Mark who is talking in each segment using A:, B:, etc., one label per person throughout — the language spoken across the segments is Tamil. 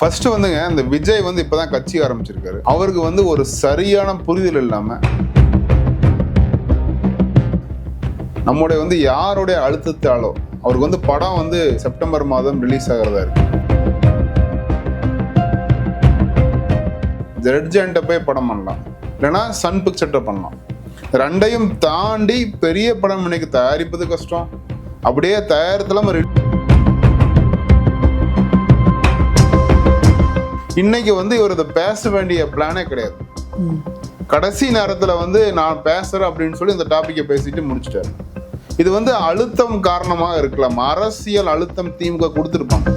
A: ஃபர்ஸ்ட் வந்துங்க இந்த விஜய் வந்து இப்பதான் கட்சி ஆரம்பிச்சிருக்காரு. அவருக்கு வந்து ஒரு சரியான புரிதல் இல்லாம நம்முடைய வந்து யாருடைய அழுத்தத்தாலோ அவருக்கு வந்து படம் வந்து செப்டம்பர் மாதம் ரிலீஸ் ஆகிறதா இருக்கு. ஜட்ஜன்ட்ட போய் படம் பண்ணலாம். இல்லைன்னா சன் பிக்சர்ட்ட பண்ணலாம். ரெண்டையும் தாண்டி பெரிய படம் இன்னைக்கு தயாரிப்பது கஷ்டம். அப்படியே தயாரித்தலாம் இன்னைக்கு வந்து இவர் இதை பேச வேண்டிய பிளானே கிடையாது. கடைசி நேரத்துல வந்து நான் பேசுறேன் அப்படின்னு சொல்லி இந்த டாப்பிக்கை பேசிட்டு முடிச்சிட்டாரு. இது வந்து அழுத்தம் காரணமாக இருக்கலாம். அரசியல் அழுத்தம் திமுக கொடுத்துருப்பாங்க.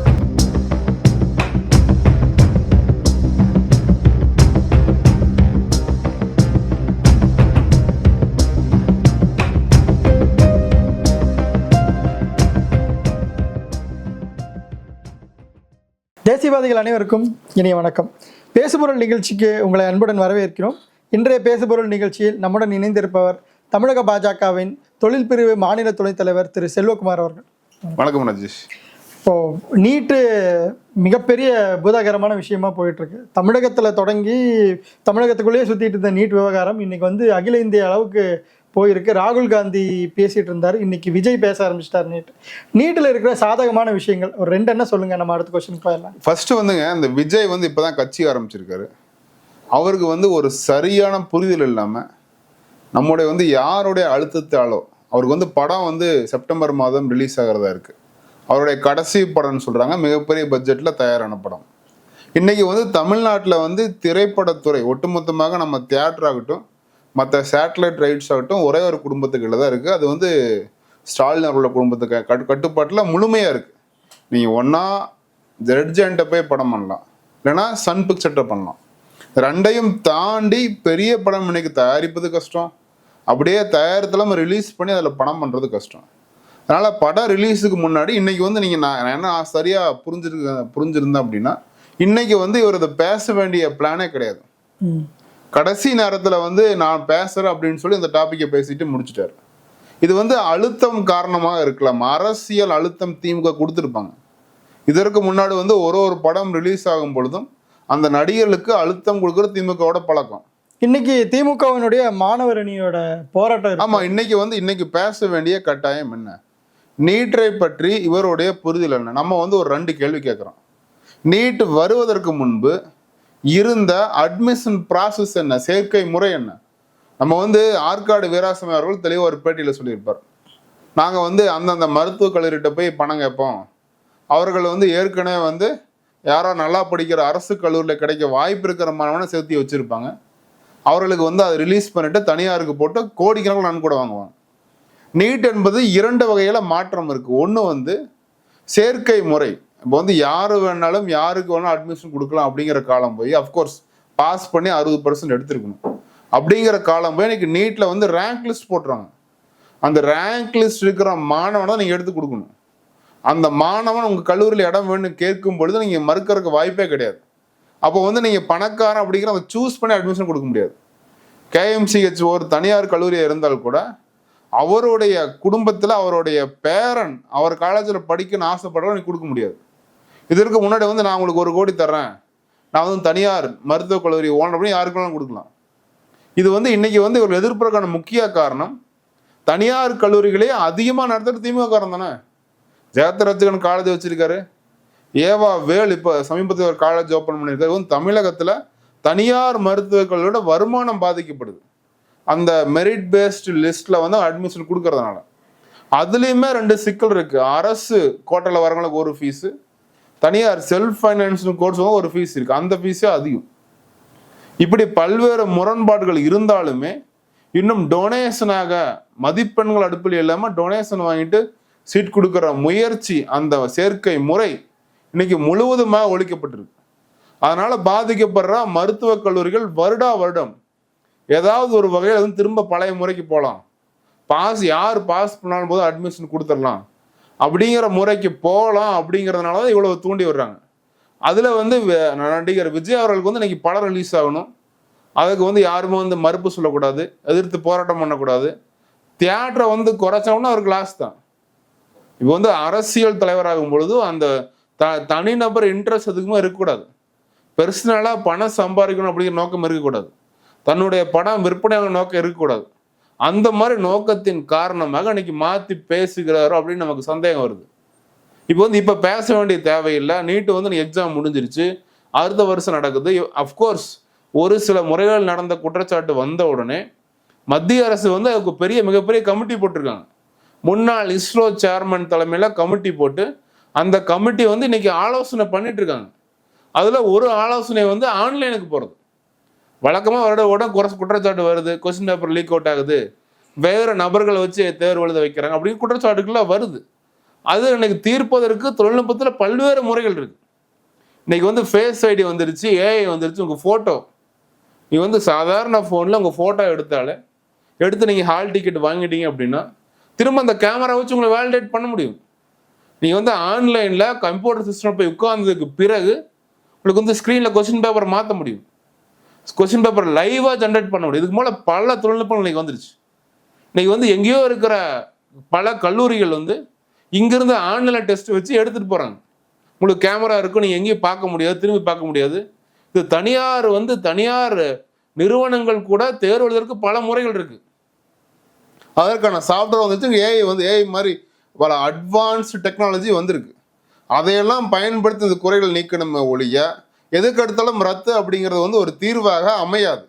B: தேசியவாதிகள் அனைவருக்கும் இனிய வணக்கம். பேசுபொருள் நிகழ்ச்சிக்கு உங்களை அன்புடன் வரவேற்கிறோம். இன்றைய பேசுபொருள் நிகழ்ச்சியில் நம்முடன் இணைந்திருப்பவர் தமிழக பாஜகவின் தொழில் பிரிவு மாநில துணைத் தலைவர் திரு செல்வகுமார் அவர்கள்.
A: வணக்கம் ரஜேஷ்.
B: இப்போ நீட்டு மிகப்பெரிய பூதாகரமான விஷயமா போயிட்டு இருக்கு தமிழகத்தில் தொடங்கி தமிழகத்துக்குள்ளேயே சுத்திட்டு இருந்த நீட் விவகாரம் இன்னைக்கு வந்து அகில இந்திய அளவுக்கு போயிருக்கு. ராகுல் காந்தி பேசிகிட்டு இருந்தார் இன்னைக்கு விஜய் பேச ஆரம்பிச்சிட்டார் நீட். நீட்டில் இருக்கிற சாதகமான விஷயங்கள். ஒரு ரெண்டு என்ன சொல்லுங்கள் நம்ம அடுத்த கொஸ்டின் போயிடலாம்.
A: ஃபர்ஸ்ட் வந்துங்க இந்த விஜய் வந்து இப்போ தான் கட்சி ஆரம்பிச்சிருக்காரு. அவருக்கு வந்து ஒரு சரியான புரிதல் இல்லாமல் நம்முடைய வந்து யாருடைய அழுத்தத்தாலோ அவருக்கு வந்து படம் வந்து செப்டம்பர் மாதம் ரிலீஸ் ஆகிறதா இருக்கு. அவருடைய கடைசி படம்னு சொல்கிறாங்க மிகப்பெரிய பட்ஜெட்டில் தயாரான படம். இன்றைக்கி வந்து தமிழ்நாட்டில் வந்து திரைப்படத்துறை ஒட்டுமொத்தமாக நம்ம தியேட்டர் ஆகட்டும் மற்ற சேட்டலைட் ரைட்ஸ் ஆகட்டும் ஒரே ஒரு குடும்பத்துக்குள்ள தான் இருக்குது அது வந்து ஸ்டாலின் அவர்களோட குடும்பத்துக்கு கட்டு கட்டுப்பாட்டில் முழுமையாக இருக்குது நீங்கள் ஒன்றா ஜட்ஜன்ட்ட போய் படம் பண்ணலாம். இல்லைன்னா சன் பிக்சர்ட்ட பண்ணலாம். ரெண்டையும் தாண்டி பெரிய படம் இன்னைக்கு தயாரிப்பது கஷ்டம். அப்படியே தயாரித்தலாம் ரிலீஸ் பண்ணி அதில் படம் பண்ணுறது கஷ்டம். அதனால் படம் ரிலீஸுக்கு முன்னாடி இன்றைக்கி வந்து நீங்கள் நான் என்ன சரியாக புரிஞ்சிருக்க புரிஞ்சிருந்தேன் அப்படின்னா இன்றைக்கி வந்து இவர் இதை பேச வேண்டிய பிளானே கிடையாது. கடைசி நேரத்துல வந்து நான் பேசுறேன் அப்படின்னு சொல்லி இந்த டாபிக்கை பேசிட்டு முடிச்சிட்டாரு. இது வந்து அழுத்தம் காரணமாக இருக்கலாம். அரசியல் அழுத்தம் திமுக கொடுத்துருப்பாங்க. இதற்கு முன்னாடி வந்து ஒரு ஒரு படம் ரிலீஸ் ஆகும் பொழுதும் அந்த நடிகர்களுக்கு அழுத்தம் கொடுக்குற திமுகவோட பழக்கம்.
B: இன்னைக்கு திமுகவினுடைய மாணவர் அணியோட போராட்டம் இருக்கு.
A: ஆமா இன்னைக்கு வந்து இன்னைக்கு பேச வேண்டிய கட்டாயம் என்ன? நீட்டை பற்றி இவருடைய புரிதல் என்ன? நம்ம வந்து ஒரு ரெண்டு கேள்வி கேட்குறோம் நீட் வருவதற்கு முன்பு இருந்த அட்மிஷன் ப்ராசஸ் என்ன? சேர்க்கை முறை என்ன? நம்ம வந்து ஆற்காடு வீராசமி அவர்கள் தெளிவாக ஒரு பேட்டியில் சொல்லியிருப்பார். நாங்கள் வந்து அந்தந்த மருத்துவக் கல்லூரிகிட்ட போய் பணம் கேட்போம். அவர்கள் வந்து ஏற்கனவே வந்து யாரோ நல்லா படிக்கிற அரசு கல்லூரியில் கிடைக்க வாய்ப்பு இருக்கிற மாணவனை சேர்த்து வச்சுருப்பாங்க. அவர்களுக்கு வந்து அதை ரிலீஸ் பண்ணிட்டு தனியாருக்கு போட்டு கோடிக்கணக்கில் நன்கொடை கூட வாங்குவாங்க. நீட் என்பது இரண்டு வகையில் மாற்றம் இருக்குது ஒன்று வந்து சேர்க்கை முறை. இப்போ வந்து யார் வேணாலும் யாருக்கு வேணாலும் அட்மிஷன் கொடுக்கலாம் அப்படிங்கிற காலம் போய் அஃப்கோர்ஸ் பாஸ் பண்ணி அறுபது பர்சன்ட் எடுத்திருக்கணும். அப்படிங்கிற காலம் போய் இன்னைக்கு நீட்டில் வந்து ரேங்க் லிஸ்ட் போட்டுறாங்க. அந்த ரேங்க் லிஸ்ட் இருக்கிற மாணவனை தான் நீங்கள் எடுத்து கொடுக்கணும். அந்த மாணவன் உங்கள் கல்லூரியில் இடம் வேணும்னு கேட்கும் பொழுது நீங்கள் மறுக்கறதுக்கு வாய்ப்பே கிடையாது. அப்போ வந்து நீங்கள் பணக்காரன் அப்படிங்கிற அதை சூஸ் பண்ணி அட்மிஷன் கொடுக்க முடியாது. கேஎம்சிஹெச் ஒரு தனியார் கல்லூரியாக இருந்தால் கூட அவருடைய குடும்பத்தில் அவருடைய பேரன் அவர் காலேஜில் படிக்கணும்னு ஆசைப்படுறவங்க நீ கொடுக்க முடியாது. இதற்கு முன்னாடி வந்து நான் உங்களுக்கு ஒரு கோடி தர்றேன். நான் வந்து தனியார் மருத்துவக் கல்லூரி ஓனர் அப்படின்னு யாருக்கு வேணாலும் கொடுக்கலாம்? இது வந்து இன்னைக்கு வந்து இவர் எதிர்ப்புறக்கான முக்கிய காரணம். தனியார் கல்லூரிகளே அதிகமாக நடத்துகிற திமுக காரணம் தானே? ஜெயத்ரட்சகன் காலேஜ் வச்சிருக்காரு. ஏவா வேல் இப்போ சமீபத்தில் ஒரு காலேஜ் ஓப்பன் பண்ணியிருக்காரு. இது வந்து தமிழகத்தில் தனியார் மருத்துவக் கல்லூரியோட வருமானம் பாதிக்கப்படுது. அந்த மெரிட் பேஸ்டு லிஸ்ட்ல வந்து அட்மிஷன் கொடுக்கறதுனால. அதுலேயுமே ரெண்டு சிக்கல் இருக்கு. அரசு கோட்டையில் வரவங்களுக்கு ஒரு ஃபீஸு தனியார் செல்ஃப் ஃபைனான்ஸ் கோர்ஸ் ஒரு ஃபீஸ் இருக்கு. அந்த ஃபீஸே அதிகம். இப்படி பல்வேறு முரண்பாடுகள் இருந்தாலுமே இன்னும் டொனேஷனாக மதிப்பெண்கள் அடுப்பில் இல்லாமல் டொனேஷன் வாங்கிட்டு சீட் கொடுக்குற முயற்சி அந்த சேர்க்கை முறை இன்னைக்கு முழுவதுமாக ஒழிக்கப்பட்டிருக்கு. அதனால பாதிக்கப்படுற மருத்துவக் கல்லூரிகள் வருடா வருடம் ஏதாவது ஒரு வகையில் வந்து திரும்ப பழைய முறைக்கு போகலாம் பாஸ் யார் பாஸ் பண்ணாலும் போது அட்மிஷன் கொடுத்துடலாம். அப்படிங்கிற முறைக்கு போகலாம் அப்படிங்கிறதுனால தான் இவ்வளோ தூண்டி வர்றாங்க. அதில் வந்து நடிகர் விஜய் அவர்களுக்கு வந்து இன்னைக்கு படம் ரிலீஸ் ஆகணும். அதுக்கு வந்து யாருமே வந்து மறுப்பு சொல்லக்கூடாது எதிர்த்து போராட்டம் பண்ணக்கூடாது. தியேட்டரை வந்து குறைச்சோம்னா அவருக்கு லாஸ் தான். இப்போ வந்து அரசியல் தலைவராகும் பொழுது அந்த த தனிநபர் இன்ட்ரெஸ்ட் எதுக்குமே இருக்கக்கூடாது. பெர்சனலாக பணம் சம்பாதிக்கணும் அப்படிங்கிற நோக்கம் இருக்கக்கூடாது. தன்னுடைய படம் விற்பனை நோக்கம் இருக்கக்கூடாது. அந்த மாதிரி நோக்கத்தின் காரணமாக அன்னைக்கு மாற்றி பேசுகிறாரோ அப்படின்னு நமக்கு சந்தேகம் வருது. இப்போ வந்து இப்போ பேச வேண்டிய தேவையில்லை. நீட்டு வந்து எக்ஸாம் முடிஞ்சிருச்சு. அடுத்த வருஷம் நடக்குது. அஃப்கோர்ஸ் ஒரு சில முறைகள் நடந்த குற்றச்சாட்டு வந்த உடனே மத்திய அரசு வந்து அதுக்கு பெரிய மிகப்பெரிய கமிட்டி போட்டிருக்காங்க. முன்னாள் இஸ்ரோ சேர்மன் தலைமையில கமிட்டி போட்டு அந்த கமிட்டி வந்து இன்னைக்கு ஆலோசனை பண்ணிட்டு இருக்காங்க. அதுல ஒரு ஆலோசனை வந்து ஆன்லைனுக்கு போறது. வழக்கமாக வருட உடன் குறை குற்றச்சாட்டு வருது. கொஸ்டின் பேப்பர் லீக் அவுட் ஆகுது. வேறு நபர்களை வச்சு தேர்வு எழுத வைக்கிறாங்க. அப்படின்னு குற்றச்சாட்டுக்கெல்லாம் வருது. அது இன்னைக்கு தீர்ப்பதற்கு தொழில்நுட்பத்தில் பல்வேறு முறைகள் இருக்குது இன்னைக்கு வந்து ஃபேஸ் ஐடி வந்துருச்சு ஏஐ வந்துருச்சு உங்கள் ஃபோட்டோ நீ வந்து சாதாரண ஃபோனில் உங்கள் ஃபோட்டோ எடுத்தாலே எடுத்து நீங்கள் ஹால் டிக்கெட் வாங்கிட்டீங்க அப்படின்னா திரும்ப அந்த கேமரா வச்சு உங்களை வேலிடேட் பண்ண முடியும். நீங்கள் வந்து ஆன்லைனில் கம்ப்யூட்டர் சிஸ்டம் போய் உட்கார்ந்ததுக்கு பிறகு உங்களுக்கு வந்து ஸ்க்ரீனில் கொஸ்டின் பேப்பர் மாற்ற முடியும். கொஸ்டின் பேப்பர் லைவாக ஜென்ரேட் பண்ண முடியும். இதுக்கு மேலே பல தொழில்நுட்பங்கள் இன்னைக்கு வந்துருச்சு. இன்னைக்கு வந்து எங்கேயோ இருக்கிற பல கல்லூரிகள் வந்து இங்கேருந்து ஆன்லைன் டெஸ்ட் வச்சு எடுத்துகிட்டு போகிறாங்க உங்களுக்கு கேமரா இருக்கும் நீங்கள் எங்கேயும் பார்க்க முடியாது திரும்பி பார்க்க முடியாது. இது தனியார் வந்து தனியார் நிறுவனங்கள் கூட தேர்வு பல முறைகள் இருக்குது அதற்கான சாஃப்ட்வேர் வந்துச்சு ஏஐ வந்து ஏஐ மாதிரி பல அட்வான்ஸ்டு டெக்னாலஜி வந்திருக்கு. அதையெல்லாம் பயன்படுத்தி இந்த குறைகள் நீக்கணுமே ஒழிய எதுக்கெடுத்தாலும் ரத்து அப்படிங்கிறது வந்து ஒரு தீர்வாக அமையாது.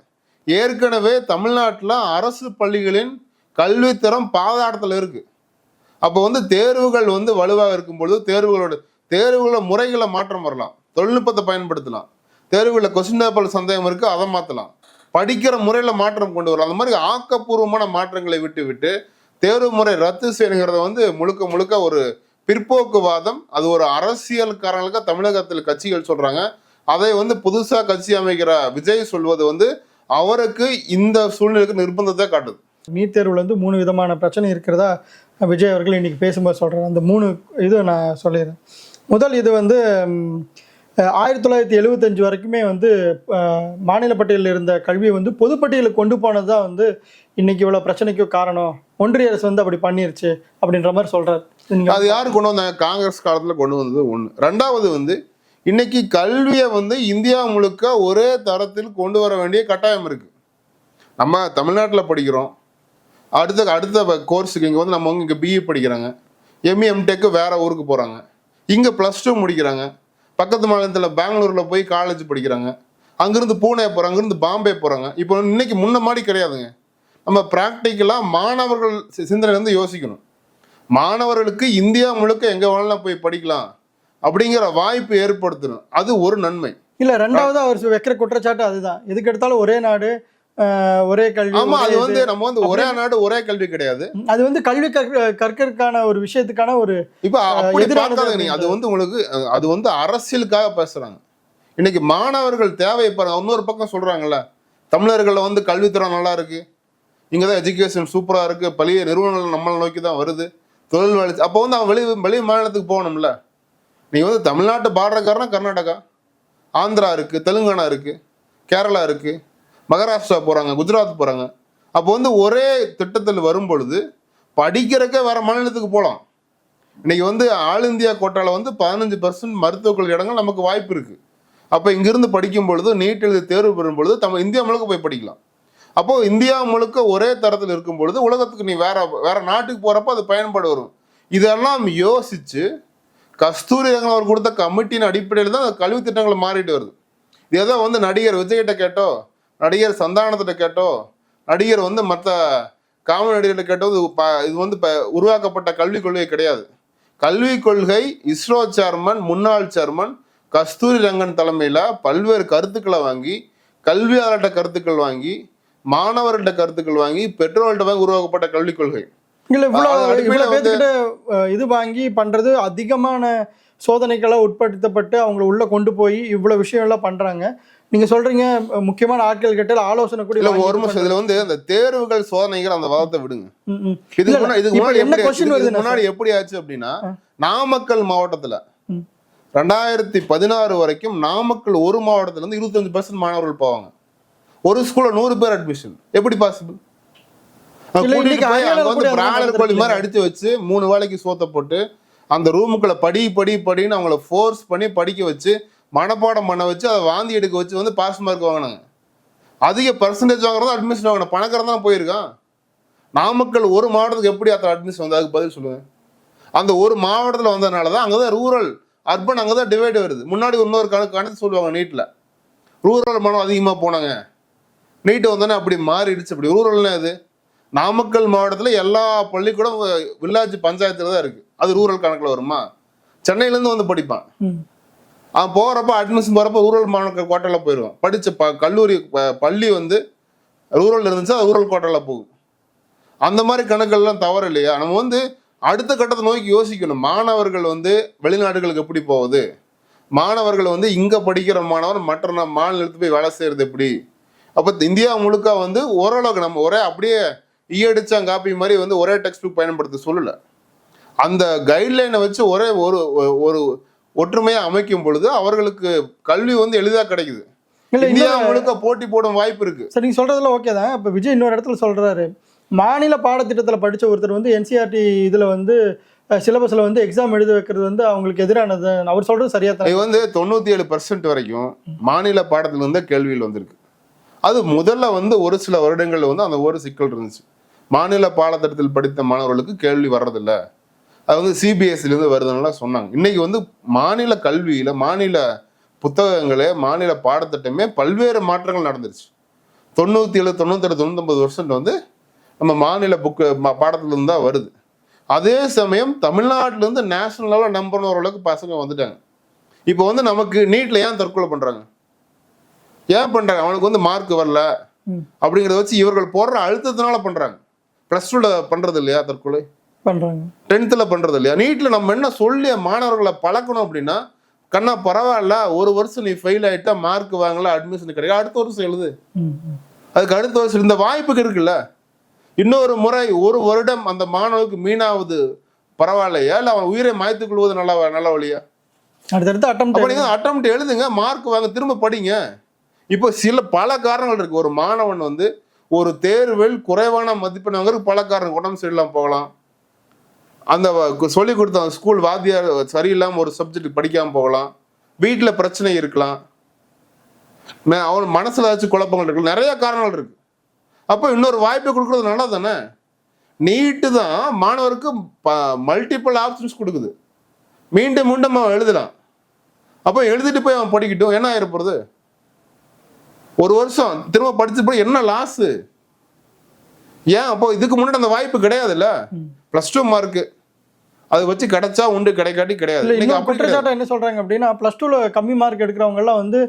A: ஏற்கனவே தமிழ்நாட்டில் அரசு பள்ளிகளின் கல்வித்தரம் பாதாளத்தில் இருக்குது அப்போ வந்து தேர்வுகள் வந்து வலுவாக இருக்கும் பொழுது தேர்வுகளோட தேர்வுகளில் முறைகளை மாற்றம் வரலாம். தொழில்நுட்பத்தை பயன்படுத்தலாம். தேர்வுகளில் கொஸ்டின் பேப்பர் சந்தேகம் இருக்கு அதை மாற்றலாம் படிக்கிற முறையில் மாற்றம் கொண்டு வரலாம். அந்த மாதிரி ஆக்கப்பூர்வமான மாற்றங்களை விட்டு விட்டு தேர்வு முறை ரத்து செய்யணுங்கிறத வந்து முழுக்க முழுக்க ஒரு பிற்போக்குவாதம் அது ஒரு அரசியல்காரங்களுக்கு தமிழகத்தில் கட்சிகள் சொல்கிறாங்க அதை வந்து புதுசா கட்சி அமைக்கிற விஜய் சொல்வது வந்து அவருக்கு இந்த சூழ்நிலைக்கு நிர்பந்தத்தை காட்டுது.
B: நீட் தேர்வில் வந்து மூணு விதமான பிரச்சனை இருக்கிறதா விஜய் அவர்கள் இன்னைக்கு பேசும்போது சொல்கிறார் அந்த மூணு இது நான் சொல்லிடுறேன். முதல் இது வந்து ஆயிரத்தி தொள்ளாயிரத்தி எழுபத்தஞ்சு வரைக்குமே வந்து மாநில பட்டியலில் இருந்த கல்வியை வந்து பொதுப்பட்டியலுக்கு கொண்டு போனது தான் வந்து இன்னைக்கு இவ்வளோ பிரச்சனைக்கு காரணம். ஒன்றிய அரசு வந்து அப்படி பண்ணிருச்சு அப்படின்ற மாதிரி சொல்கிறார்
A: அது யாரு கொண்டு வந்தாங்க? காங்கிரஸ் காலத்துல கொண்டு வந்தது ஒண்ணு. ரெண்டாவது வந்து இன்னைக்கு கல்வியை வந்து இந்தியா முழுக்க ஒரே தரத்தில் கொண்டு வர வேண்டிய கட்டாயம் இருக்கு. நம்ம தமிழ்நாட்டில் படிக்கிறோம். அடுத்த அடுத்த கோர்ஸுக்கு இங்கே வந்து நம்ம வந்து இங்கே பிஇ படிக்கிறாங்க. எம்இ எம்டெக்கு வேற ஊருக்கு போகிறாங்க இங்கே ப்ளஸ் டூ முடிக்கிறாங்க. பக்கத்து மாநிலத்தில் பெங்களூரில் போய் காலேஜ் படிக்கிறாங்க. அங்கேருந்து பூனே போகிறாங்க அங்கேருந்து பாம்பே போகிறாங்க இப்போ இன்னைக்கு முன்ன மாதிரி கிடையாதுங்க. நம்ம ப்ராக்டிக்கலாக மாணவர்கள் சிந்தனை சிந்தனையிலேருந்து யோசிக்கணும். மாணவர்களுக்கு இந்தியா முழுக்க எங்கே வேணாலும் போய் படிக்கலாம். அப்படிங்கிற வாய்ப்பு ஏற்படுத்தணும். அது ஒரு நன்மை.
B: இல்லை ரெண்டாவது அவர் வைக்கிற குற்றச்சாட்டு அதுதான். எதுக்கு எடுத்தாலும் ஒரே நாடு ஒரே கல்வி
A: ஆமா அது. வந்து நம்ம வந்து ஒரே நாடு ஒரே கல்வி கிடையாது.
B: அது வந்து கல்வி கற்க கற்கறதுக்கான ஒரு விஷயத்துக்கான ஒரு
A: இப்ப அப்படி பார்க்காத நீ அது வந்து உங்களுக்கு அது வந்து அரசியலுக்காக பேசுறாங்க. இன்னைக்கு மாணவர்கள் தேவை பாருங்க. இன்னொரு பக்கம் சொல்றாங்கல்ல தமிழர்கள்ல வந்து கல்வித்தரம் நல்லா இருக்கு. இங்க தான் எஜுகேஷன் சூப்பரா இருக்கு. பழைய நிறுவனங்கள் நம்மளை நோக்கி தான் வருது. தொழில் வளர்ச்சி அப்போ வந்து அவன் வெளி வெளி மாநிலத்துக்கு போகணும்ல. நீங்கள் வந்து தமிழ்நாட்டு பாடுறக்காரனா கர்நாடகா? ஆந்திரா இருக்குது தெலுங்கானா இருக்குது கேரளா இருக்குது மகாராஷ்டிரா போகிறாங்க குஜராத் போகிறாங்க அப்போ வந்து ஒரே திட்டத்தில் வரும் பொழுது படிக்கிறக்கே வேறு மாநிலத்துக்கு போகலாம் இன்றைக்கி வந்து ஆல் இந்தியா கோட்டாவில் வந்து பதினஞ்சு பர்சன்ட் மருத்துவக் கல்வி இடங்கள் நமக்கு வாய்ப்பு இருக்குது அப்போ இங்கிருந்து படிக்கும் பொழுது நீட் எழுதி தேர்வு பெறும் பொழுது நம்ம இந்தியா முழுக்க போய் படிக்கலாம். அப்போது இந்தியா முழுக்க ஒரே தரத்தில் இருக்கும் பொழுது உலகத்துக்கு நீ வேற வேற நாட்டுக்கு போகிறப்ப அது பயன்பாடு வரும். இதெல்லாம் யோசித்து கஸ்தூரி ரங்கன் அவர் கொடுத்த கமிட்டியின் அடிப்படையில் தான் அந்த கல்வி திட்டங்களை மாறிட்டு வருது. இது ஏதோ வந்து நடிகர் விஜய்கிட்ட கேட்டோ நடிகர் சந்தானத்திட்ட கேட்டோ நடிகர் வந்து மற்ற காமெடி நடிகர்கிட்ட கேட்டோ இது ப- இது வந்து இப்போ உருவாக்கப்பட்ட கல்விக் கொள்கை கிடையாது. கல்விக் கொள்கை இஸ்ரோ சேர்மன் முன்னாள் சேர்மன் கஸ்தூரி ரங்கன் தலைமையில் பல்வேறு கருத்துக்களை வாங்கி கல்வியாளர்கிட்ட கருத்துக்கள் வாங்கி மாணவர்கிட்ட கருத்துக்கள் வாங்கி பெற்றோர்கள்ட்ட வாங்கி உருவாக்கப்பட்ட கல்விக் கொள்கை.
B: இல்ல இவ்வளோ இவ்வளோ இது வாங்கி பண்றது அதிகமான சோதனைகளை உட்படுத்தப்பட்டு அவங்கள உள்ள கொண்டு போய் இவ்வளவு விஷயம் எல்லாம் பண்றாங்க. நீங்க சொல்றீங்க முக்கியமான ஆட்கள் கிட்ட ஆலோசனை கூட
A: ஒரு நிமிஷம். இதுல வந்து அந்த தேர்வுகள் சோதனைகள் அந்த வாதத்தை விடுங்க. இதுக்கு முன்னாடி இதுக்கு முன்னாடி முன்னாடி எப்படி ஆச்சு அப்படின்னா நாமக்கல் மாவட்டத்துல. ரெண்டாயிரத்தி பதினாறு வரைக்கும் நாமக்கல் ஒரு மாவட்டத்துல இருந்து இருபத்தஞ்சு பர்சன்ட் மாணவர்கள் போவாங்க. ஒரு ஸ்கூல்ல நூறு பேர் அட்மிஷன் எப்படி பாசிபிள் பிராய்லர் கோழி மாதிரி. அடிச்சு வச்சு மூணு வேளைக்கு சோத்த போட்டு அந்த ரூமுக்குள்ள படி படி படின்னு அவங்கள ஃபோர்ஸ் பண்ணி படிக்க வச்சு மனப்பாடம் பண்ண வச்சு அதை வாந்தி எடுக்க வச்சு வந்து பாஸ் மார்க் வாங்கினாங்க. அதிக பர்சன்டேஜ் வாங்குறது அட்மிஷன் வாங்கின பணக்காரன் தான் போயிருக்கான். நாமக்கல் ஒரு மாவட்டத்துக்கு எப்படி அத்தனை அட்மிஷன் வந்து அதுக்கு பதில் சொல்லுங்க. அந்த ஒரு மாவட்டத்தில் வந்ததுனால தான் அங்கே தான் ரூரல் அர்பன் அங்கே தான் டிவைட் வருது. முன்னாடி இன்னொரு கணக்கு கணக்கு சொல்லுவாங்க நீட்டில் ரூரல் மாணவம் அதிகமாக போனாங்க. நீட்டு வந்தோடனே அப்படி மாறிடுச்சு. அப்படி ரூரல்னா இது நாமக்கல் மாவட்டத்தில் எல்லா பள்ளிக்கூடம் வில்லேஜ் பஞ்சாயத்தில் தான் இருக்குது அது ரூரல் கணக்கில் வருமா? சென்னையிலேருந்து வந்து படிப்பான். அவன் போகிறப்ப அட்மிஷன் போகிறப்ப ரூரல் மாணவ கோட்டையில் போயிடுவான் படித்த ப கல்லூரி ப- பள்ளி வந்து ரூரல் இருந்துச்சு அது ரூரல் கோட்டையில் போகும். அந்த மாதிரி கணக்கெல்லாம் தவறு இல்லையா? நம்ம வந்து அடுத்த கட்டத்தை நோக்கி யோசிக்கணும். மாணவர்கள் வந்து வெளிநாடுகளுக்கு எப்படி போகுது? மாணவர்கள் வந்து இங்கே படிக்கிற மாணவர் மற்ற நா- மாநிலத்துக்கு போய் வேலை செய்கிறது எப்படி? அப்போ இந்தியா முழுக்க வந்து ஓரளவுக்கு நம்ம ஒரே அப்படியே ஈயடிச்சாங்க காப்பி மாதிரி வந்து ஒரே டெக்ஸ்ட் புக் பயன்படுத்த சொல்லலை. அந்த கைட்லைனை வச்சு ஒரே ஒரு ஒரு ஒற்றுமையை அமைக்கும் பொழுது அவர்களுக்கு கல்வி வந்து எளிதாக கிடைக்குது.
B: இல்ல
A: இந்தியா முழுக்க போட்டி போடும் வாய்ப்பு இருக்கு.
B: சரி நீங்க சொல்றதுல ஓகே தான். இப்போ விஜய் இன்னொரு இடத்துல சொல்றாரு. மாநில பாடத்திட்டத்தில் படிச்ச ஒருத்தர் வந்து என்சிஆர்டி இதுல வந்து சிலபஸ்ல வந்து எக்ஸாம் எழுத வைக்கிறது வந்து அவங்களுக்கு எதிரானது. அவர் சொல்றது சரியா தான்.
A: இது வந்து தொண்ணூத்தி ஏழு பர்சன்ட் வரைக்கும் மாநில பாடத்துல கேள்வியில் வந்திருக்கு. அது முதல்ல வந்து ஒரு சில வருடங்கள்ல வந்து அந்த ஒரு சிக்கல் இருந்துச்சு. மாநில பாடத்திட்டத்தில் படித்த மாணவர்களுக்கு கேள்வி வர்றதில்ல. அது வந்து சிபிஎஸ்சில இருந்து வருதுன்னு சொன்னாங்க. இன்னைக்கு வந்து மாநில கல்வியில மாநில புத்தகங்களே மாநில பாடத்திட்டமே பல்வேறு மாற்றங்கள் நடந்துருச்சு. தொண்ணூத்தி ஏழு தொண்ணூத்தேழு தொண்ணூத்தொன்பது வருஷம் வந்து நம்ம மாநில புக்கு பாடத்துல இருந்து தான் வருது. அதே சமயம் தமிழ்நாட்டுல இருந்து நேஷனல் லெவலில் நம்பர் ஓரளவுக்கு பசங்க வந்துட்டாங்க. இப்போ வந்து நமக்கு நீட்ல ஏன் தற்கொலை பண்றாங்க? ஏன் பண்றாங்க? அவனுக்கு வந்து மார்க் வரல. அப்படிங்கிறத வச்சு இவர்கள் போடுற அழுத்தத்தினால பண்றாங்க. ப்ளஸ் பண்றது இல்லையா தற்கொலை?
B: பண்றாங்க.
A: டென்த்தில் பண்றது இல்லையா நீட்ல நம்ம என்ன சொல்லி மாணவர்களை பழக்கணும் அப்படின்னா கண்ணா பரவாயில்ல ஒரு வருஷம் நீ ஃபெயில் ஆயிட்டா மார்க் வாங்கல அட்மிஷன் கிடைக்கும் அடுத்த வருஷம் எழுது. அதுக்கு அடுத்த வருஷம் இந்த வாய்ப்புக்கு இருக்குல்ல? இன்னொரு முறை ஒரு வருடம் அந்த மாணவனுக்கு மீனாவது பரவாயில்லையா? இல்லை அவன் உயிரை மாய்த்துக் கொள்வது நல்ல நல்ல வழியா?
B: அடுத்தடுத்து அட்டம்
A: எழுதுங்க. மார்க் வாங்க திரும்ப படிங்க. இப்போ சில பல காரணங்கள் இருக்கு. ஒரு மாணவன் வந்து ஒரு தேர்வில் குறைவான மதிப்பெண் வாங்குறதுக்கு பல உடம்பு சரியில்லாமல் போகலாம். அந்த சொல்லிக் கொடுத்த ஸ்கூல் வாத்தியார் சரியில்லாமல் ஒரு சப்ஜெக்ட் படிக்காமல் போகலாம். வீட்டில் பிரச்சனை இருக்கலாம். மே- அவன் மனசில் ஏதாச்சும் குழப்பங்கள் இருக்கு. நிறைய காரணங்கள் இருக்கு. அப்போ இன்னொரு வாய்ப்பு கொடுக்குறது நல்லா தானே நீட்டு தான் மாணவருக்கு மல்டிபிள் ஆப்ஷன்ஸ் கொடுக்குது. மீண்டும் மீண்டும் அவன் எழுதலாம். அப்போ எழுதிட்டு போய் அவன் படிக்கட்டும். என்ன ஆயிரப்போகிறது ஒரு வருஷம் திரும்ப படிச்சு போய் என்ன லாஸு ஏன்? அப்போ இதுக்கு முன்னாடி அந்த வாய்ப்பு கிடையாதுல்ல? ப்ளஸ் டூ மார்க்கு அது வச்சு கிடைச்சா உண்டு கிடைக்காட்டி கிடையாது.
B: இல்ல
A: இன்னைக்கு
B: இன்னும்
A: அப்படி கிடையாது.
B: குற்றச்சாட்டை என்ன சொல்றாங்க அப்படின்னா ப்ளஸ் டூல கம்மி மார்க் எடுக்கிறவங்க எல்லாம் வந்து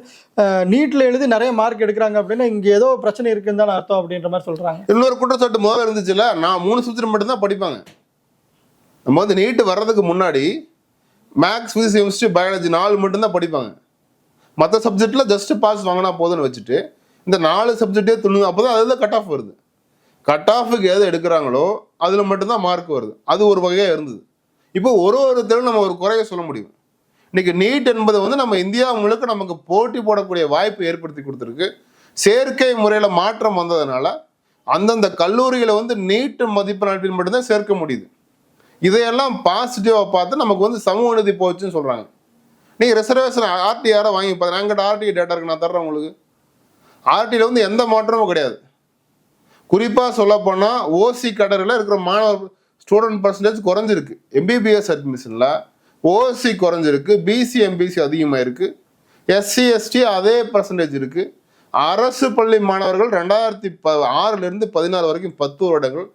B: நீட்ல எழுதி நிறைய மார்க் எடுக்கிறாங்க அப்படின்னா இங்க ஏதோ பிரச்சனை இருக்குன்னு தானே அர்த்தம் அப்படின்ற மாதிரி சொல்றாங்க.
A: இன்னொரு குற்றச்சாட்டு முதல்ல இருந்துச்சுல்ல? நான் மூணு சப்ஜெக்ட் மட்டும்தான் படிப்பாங்க. நம்ம வந்து நீட்டு வர்றதுக்கு முன்னாடி மேக்ஸ் ஃபிசிக்ஸ் கெமிஸ்ட்ரி பயாலஜி நாலு மட்டும்தான் படிப்பாங்க. மற்ற சப்ஜெக்டில் ஜஸ்ட் பாஸ் வாங்கினா போதும்னு வச்சுட்டு இந்த நாலு சப்ஜெக்டே துணு அப்போ தான் அதில் கட் ஆஃப் வருது. கட் ஆஃபுக்கு எது எடுக்கிறாங்களோ அதில் மட்டும்தான் மார்க் வருது. அது ஒரு வகையாக இருந்தது. இப்போ ஒரு ஒருத்தரும் நம்ம ஒரு குறைய சொல்ல முடியும். இன்னைக்கு நீட் என்பது வந்து நம்ம இந்தியா முழுக்க நமக்கு போட்டி போடக்கூடிய வாய்ப்பு ஏற்படுத்தி கொடுத்துருக்கு. சேர்க்கை முறையில் மாற்றம் வந்ததுனால அந்தந்த கல்லூரிகளை வந்து நீட்டு மதிப்பெண் மட்டும்தான் சேர்க்க முடியுது. இதையெல்லாம் பாசிட்டிவாக பார்த்து நமக்கு வந்து சமூக நீதி போச்சுன்னு சொல்கிறாங்க நீங்கள் ரிசர்வேஷன் ஆர்டிஆரை வாங்கி பார்த்து என்கிட்ட ஆர்டிஐ டேட்டா இருக்கு நான் தர்றேன் உங்களுக்கு. ஆர்டியில் வந்து எந்த மாற்றமும் கிடையாது. குறிப்பாக சொல்லப்போனால் ஓசி கடரில் இருக்கிற மாணவர் ஸ்டூடெண்ட் பர்சன்டேஜ் குறைஞ்சிருக்கு. எம்பிபிஎஸ் அட்மிஷனில் ஓசி குறைஞ்சிருக்கு. பிசி எம்பிசி அதிகமாக இருக்குது எஸ்சி எஸ்டி அதே பர்சன்டேஜ் இருக்குது அரசு பள்ளி மாணவர்கள் ரெண்டாயிரத்தி ப ஆறுலேருந்து பதினாறு வரைக்கும் பத்து வருடங்கள்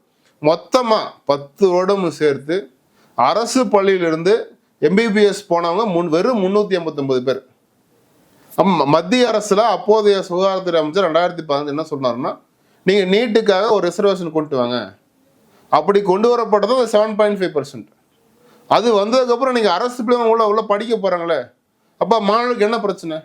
A: மொத்தமாக பத்து வருடமும் சேர்த்து அரசு பள்ளியிலிருந்து எம்பிபிஎஸ் போனவங்க முன் வெறும் முந்நூற்றி எண்பத்தொம்பது பேர். மத்திய அரசில் அப்போதைய சுகாதாரத்துறை அமைச்சர் ரெண்டாயிரத்தி பதினஞ்சு என்ன சொன்னார்னா நீங்கள் நீட்டுக்காக ஒரு ரிசர்வேஷன் கொண்டு வாங்க. அப்படி கொண்டு வரப்பட்டது அந்த செவன் பாயிண்ட் ஃபைவ் பர்சன்ட் அது வந்ததுக்கப்புறம் நீங்கள் அரசு பிள்ளைங்க உள்ள உள்ள படிக்க போகிறாங்களே அப்போ மாணவர்களுக்கு என்ன பிரச்சனை?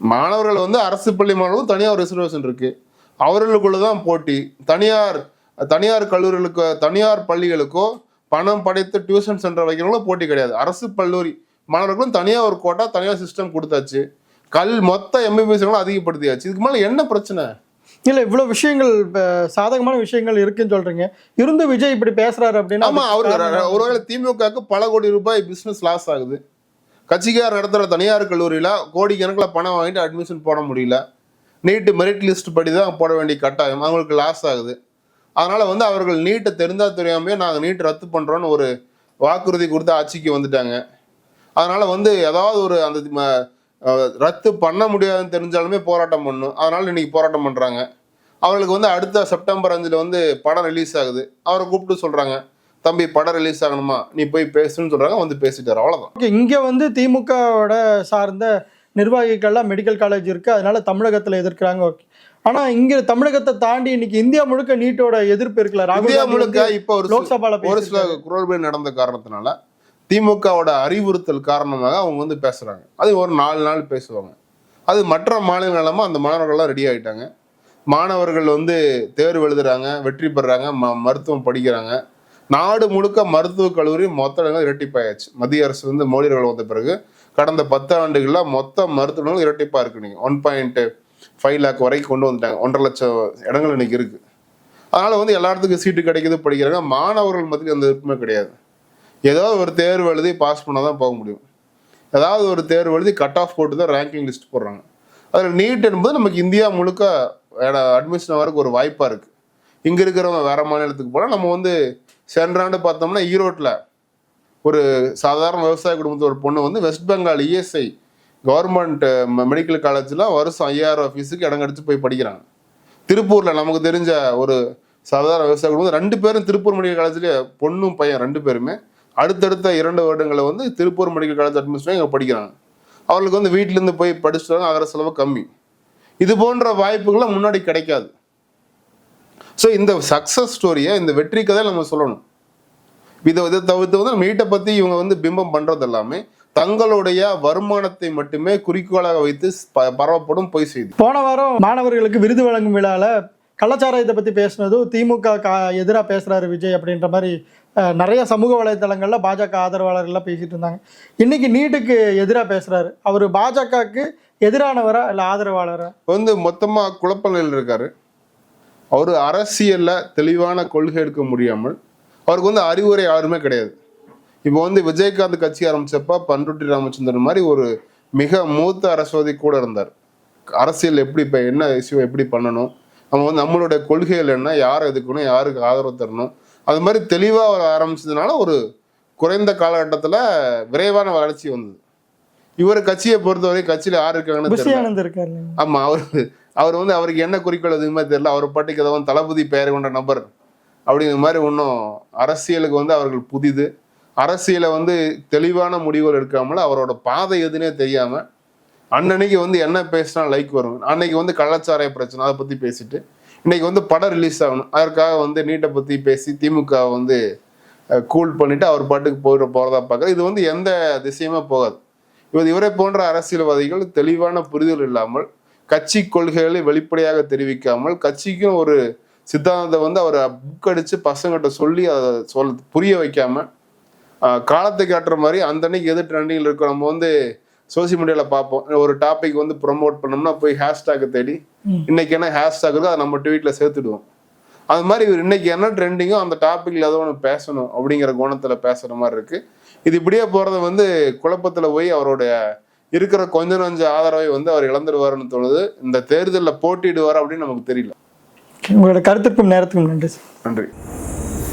A: மாணவர்கள் வந்து அரசு பள்ளி மாணவர்களும் தனியார் ரிசர்வேஷன் இருக்குது அவர்களுக்குள்ள தான் போட்டி. தனியார் தனியார் கல்லூரிகளுக்கோ தனியார் பள்ளிகளுக்கோ பணம் படைத்து டியூஷன் சென்டர் வைக்கிறவங்களும் போட்டி கிடையாது. அரசு கல்லூரி மாணவர்களும் தனியாக ஒரு கோட்டா தனியார் சிஸ்டம் கொடுத்தாச்சு. கல் மொத்த எம்பிபிஎஸ்களும் அதிகப்படுத்தியாச்சு. இதுக்கு மேலே என்ன பிரச்சனை?
B: இல்ல இவ்வளவு விஷயங்கள் சாதகமான விஷயங்கள் இருக்குன்னு சொல்றீங்க. இருந்து விஜய் இப்படி பேசுறாரு அப்படின்னா
A: ஆமா அவரு? ஒருவேளை திமுகவுக்கு பல கோடி ரூபாய் பிசினஸ் லாஸ் ஆகுது. கட்சிக்கார் நடத்துற தனியார் கல்லூரியில கோடி கணக்கில் பணம் வாங்கிட்டு அட்மிஷன் போட முடியல. நீட்டு மெரிட் லிஸ்ட் படி தான் போட வேண்டிய கட்டாயம். அவங்களுக்கு லாஸ் ஆகுது. அதனால் வந்து அவர்கள் நீட்டை தெரிந்தால் தெரியாமே நாங்கள் நீட் ரத்து பண்ணுறோன்னு ஒரு வாக்குறுதி கொடுத்து ஆட்சிக்கு வந்துட்டாங்க. அதனால் வந்து ஏதாவது ஒரு அந்த ம- ரத்து பண்ண முடியாதுன்னு தெரிஞ்சாலுமே போராட்டம் பண்ணும். அதனால் இன்றைக்கி போராட்டம் பண்ணுறாங்க அவர்களுக்கு வந்து அடுத்த செப்டம்பர் அஞ்சில் வந்து படம் ரிலீஸ் ஆகுது. அவரை கூப்பிட்டு சொல்கிறாங்க தம்பி படம் ரிலீஸ் ஆகணுமா? நீ போய் பேசுன்னு சொல்கிறாங்க வந்து பேசிட்டார் அவ்வளோதான்
B: ஓகே இங்கே வந்து திமுகவோட சார்ந்த நிர்வாகிகள்லாம் மெடிக்கல் காலேஜ் இருக்குது அதனால் தமிழகத்தில் எதிர்க்கிறாங்க. ஓகே ஆனா இங்க தமிழகத்தை தாண்டி இன்னைக்கு இந்தியா முழுக்க நீட்டோட எதிர்ப்பு இருக்குல்ல
A: இந்தியா முழுக்க இப்ப ஒரு
B: லோக்சபால
A: ஒரு சில. குரல்கள் நடந்த காரணத்தினால திமுகவோட அறிவுறுத்தல் காரணமாக அவங்க வந்து பேசுறாங்க. அது ஒரு நாலு நாள் பேசுவாங்க. அது மற்ற மாநிலங்களமா அந்த மாணவர்கள்லாம் ரெடி ஆயிட்டாங்க. மாணவர்கள் வந்து தேர்வு எழுதுறாங்க வெற்றி பெறாங்க ம மருத்துவம் படிக்கிறாங்க. நாடு முழுக்க மருத்துவக் கல்லூரி மொத்த இடங்கள் இரட்டிப்பாயாச்சு. மத்திய அரசு வந்து மோடிகள் வந்த பிறகு கடந்த பத்து ஆண்டுகளில் மொத்த மருத்துவங்கள் இரட்டிப்பா இருக்கு நீங்க. ஒன் பாயிண்ட் ஃபைவ் லேக் வரைக்கும் கொண்டு வந்துட்டாங்க. ஒன்றரை லட்சம் இடங்கள் இன்னைக்கு இருக்கு. அதனால வந்து எல்லா இடத்துக்கும் சீட்டு கிடைக்குது படிக்கிறாங்க. மாணவர்கள் மத்தியில் அந்த விருப்பமே கிடையாது. ஏதாவது ஒரு தேர்வு எழுதி பாஸ் பண்ணால் தான் போக முடியும். ஏதாவது ஒரு தேர்வு எழுதி கட் ஆஃப் போட்டு தான் ரேங்கிங் லிஸ்ட் போடுறாங்க. அதில் நீட் என்பது நமக்கு இந்தியா முழுக்க அட்மிஷன் வரக்கு ஒரு வாய்ப்பாக இருக்குது இங்கே இருக்கிறவங்க வேறு மாநிலத்துக்கு போனால் நம்ம வந்து சென்ற ஆண்டு பார்த்தோம்னா ஈரோட்டில் ஒரு சாதாரண விவசாய குடும்பத்து ஒரு பொண்ணு வந்து West Bengal ESI government medical காலேஜில் வருஷம் ஐயாயிரம் ஃபீஸுக்கு இடம் கிடச்சி போய் படிக்கிறாங்க. திருப்பூரில் நமக்கு தெரிஞ்ச ஒரு சாதாரண விவசாய குடும்பம் ரெண்டு பேரும் திருப்பூர் மெடிக்கல் காலேஜ்லேயே பொண்ணும் பையன் ரெண்டு பேருமே அடுத்தடுத்த இரண்டு வருடங்களை வந்து திருப்பூர் மெடிக்கல் காலேஜ் அட்மிஷன் இங்கே படிக்கிறாங்க. அவர்களுக்கு வந்து வீட்டிலேருந்து போய் படிச்சுட்டாலும் ஆகிற செலவு கம்மி. இது போன்ற வாய்ப்புகள்லாம் முன்னாடி கிடைக்காது. ஸோ இந்த சக்ஸஸ் ஸ்டோரியை இந்த வெற்றி கதையை நம்ம சொல்லணும். இதை இதை தவிர்த்து வந்து மீட்டை பற்றி இவங்க வந்து பிம்பம் பண்ணுறது எல்லாமே தங்களுடைய வருமானத்தை மட்டுமே குறிக்கோளாக வைத்து பரவப்படும் பொய் செய்தி.
B: போன வாரம் மாணவர்களுக்கு விருது வழங்கும் விழால கள்ளச்சாராயத்தை பத்தி பேசுனதும் திமுக கா எதிராக பேசுறாரு விஜய் அப்படின்ற மாதிரி நிறைய சமூக வலைத்தளங்கள்ல பாஜக ஆதரவாளர்கள்லாம் பேசிட்டு இருந்தாங்க. இன்னைக்கு நீட்டுக்கு எதிராக பேசுறாரு. அவர் பாஜகவுக்கு எதிரானவரா இல்ல ஆதரவாளரா?
A: வந்து மொத்தமாக குழப்ப நிலையில் இருக்காரு. அவர் அரசியலில் தெளிவான கொள்கை எடுக்க முடியாமல் அவருக்கு வந்து அறிவுரை யாருமே கிடையாது. இப்போ வந்து விஜயகாந்த் கட்சி ஆரம்பிச்சப்ப பண்ருட்டி ராமச்சந்திரன் மாதிரி ஒரு மிக மூத்த அரசோதி கூட இருந்தார். அரசியல் எப்படி இப்போ என்ன இஷ்யூ எப்படி பண்ணணும்? நம்ம வந்து நம்மளுடைய கொள்கைகள் என்ன? யார் எதுக்கணும்? யாருக்கு ஆதரவு தரணும்? அது மாதிரி தெளிவாக அவர் ஆரம்பிச்சதுனால ஒரு குறைந்த காலகட்டத்தில் விரைவான வளர்ச்சி வந்தது. இவர் கட்சியை பொறுத்தவரை கட்சியில் யார் இருக்காங்கன்னு? ஆமா அவர் அவர் வந்து அவருக்கு என்ன குறிக்கோள் எதுவுமே தெரியல. அவர் பாட்டுக்கு ஏதோ தளபதி பெயர் கொண்ட நபர் அப்படிங்கிற மாதிரி ஒன்றும் அரசியலுக்கு வந்து அவர்கள் புதிது. அரசியலை வந்து தெளிவான முடிவுகள் எடுக்காமல் அவரோட பாதை எதுனே தெரியாம அன்னன்னைக்கு வந்து என்ன பேசினா லைக் வரும். அன்னைக்கு வந்து கள்ளச்சாராய பிரச்சனை அதை பத்தி பேசிட்டு இன்னைக்கு வந்து படம் ரிலீஸ் ஆகணும். அதற்காக வந்து நீட்டை பத்தி பேசி திமுக வந்து கூல் பண்ணிட்டு அவர் பாட்டுக்கு போயிட போறதா பார்க்குறது. இது வந்து எந்த திசையுமே போகாது. இவர் இவரை போன்ற அரசியல்வாதிகள் தெளிவான புரிதல் இல்லாமல் கட்சி கொள்கைகளை வெளிப்படையாக தெரிவிக்காமல் கட்சிக்கும் ஒரு சித்தாந்தத்தை வந்து அவர் புக் அடிச்சு பசங்கிட்ட சொல்லி அதை சொல் புரிய வைக்காம காலத்தை காட்டுற மாதிரி அந்த அன்னைக்கு எது ட்ரெண்டிங்கில் இருக்கோ நம்ம வந்து சோசியல் மீடியாவில் பார்ப்போம். ஒரு டாபிக் வந்து ப்ரொமோட் பண்ணோம்னா போய் ஹேஷ்டேக்கை தேடி. இன்னைக்கு என்ன ஹேஷ்டேக் இருக்கோ அதை நம்ம ட்வீட்டில் சேர்த்துடுவோம். அது மாதிரி இவர் இன்னைக்கு என்ன ட்ரெண்டிங்கோ அந்த டாபிக்ல ஏதோ ஒன்று பேசணும் அப்படிங்கிற கோணத்துல பேசுற மாதிரி இருக்கு. இது இப்படியே போறது வந்து குழப்பத்துல போய் அவருடைய இருக்கிற கொஞ்ச நஞ்ச ஆதரவை வந்து அவர் இழந்துடுவாருன்னு தோணுது. இந்த தேர்தலில் போட்டியிடுவார் அப்படின்னு நமக்கு தெரியல.
B: உங்களோட கருத்திற்கும் நேரத்துக்கும் நன்றி சார்.
A: நன்றி.